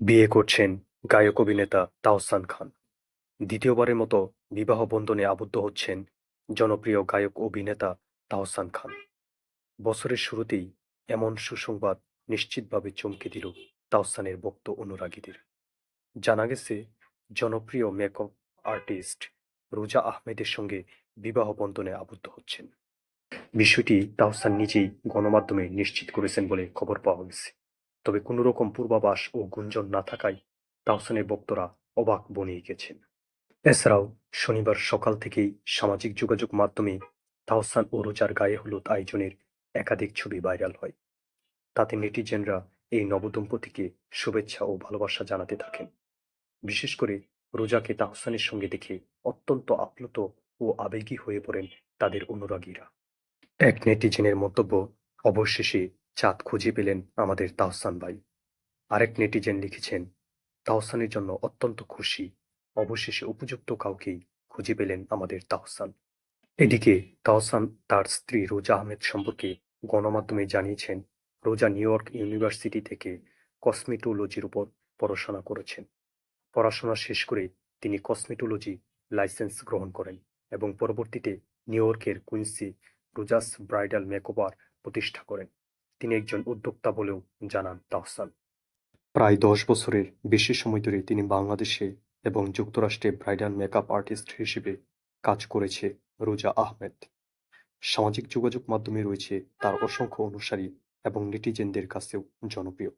বিয়ে করছেন গায়ক অভিনেতা তাহসান খান। দ্বিতীয়বারের মতো বিবাহ বন্ধনে আবদ্ধ হচ্ছেন জনপ্রিয় গায়ক অভিনেতা তাহসান খান। বছরের শুরুতেই এমন সুসংবাদ নিশ্চিতভাবে চমকে দিল তাহসানের ভক্ত অনুরাগীদের। জানা গেছে, জনপ্রিয় মেকআপ আর্টিস্ট রোজা আহমেদের সঙ্গে বিবাহ বন্ধনে আবদ্ধ হচ্ছেন। বিষয়টি তাহসান নিজেই গণমাধ্যমে নিশ্চিত করেছেন বলে খবর পাওয়া গেছে। তবে কোনো রকম পূর্বাভাস ও গুঞ্জন না থাকায় তাহসানের বক্তরা অবাক বনিয়ে গেছেন। এছাড়াও শনিবার সকাল থেকেই সামাজিক যোগাযোগ মাধ্যমে তাহসান ও রোজার গায়ে হলুদ আয়োজনের একাধিক ছবি ভাইরাল হয়। তাতে নেটিজেনরা এই নবদম্পতিকে শুভেচ্ছা ও ভালোবাসা জানাতে থাকেন। বিশেষ করে রোজাকে তাহসানের সঙ্গে দেখে অত্যন্ত আপ্লুত ও আবেগী হয়ে পড়েন তাদের অনুরাগীরা। এক নেটিজেনের মন্তব্য অবশেষে চাঁদ খুঁজে পেলেন আমাদের তাহসান ভাই। আরেক নেটিজেন লিখেছেন তাহসানের জন্য অত্যন্ত খুশি। অবশেষে উপযুক্ত কাউকেই খুঁজে পেলেন আমাদের তাহসান এদিকে তাহসান তার স্ত্রী রোজা আহমেদ সম্পর্কে গণমাধ্যমে জানিয়েছেন, রোজা নিউ ইয়র্ক ইউনিভার্সিটি থেকে কসমেটোলজির উপর পড়াশোনা করেছেন। পড়াশোনা শেষ করে তিনি কসমেটোলজি লাইসেন্স গ্রহণ করেন এবং পরবর্তীতে নিউ ইয়র্কের কুইন্সি রোজাস ব্রাইডাল মেকওভার প্রতিষ্ঠা করেন। তিনি একজন উদ্যোক্তা বলেও জানান তাহসান। প্রায় দশ বছরের বেশি সময় ধরে তিনি বাংলাদেশে এবং যুক্তরাষ্ট্রে ব্রাইডাল মেকআপ আর্টিস্ট হিসেবে কাজ করেছে রোজা আহমেদ। সামাজিক যোগাযোগ মাধ্যমে রয়েছে তার অসংখ্য অনুসারী এবং নেটিজেনদের কাছেও জনপ্রিয়।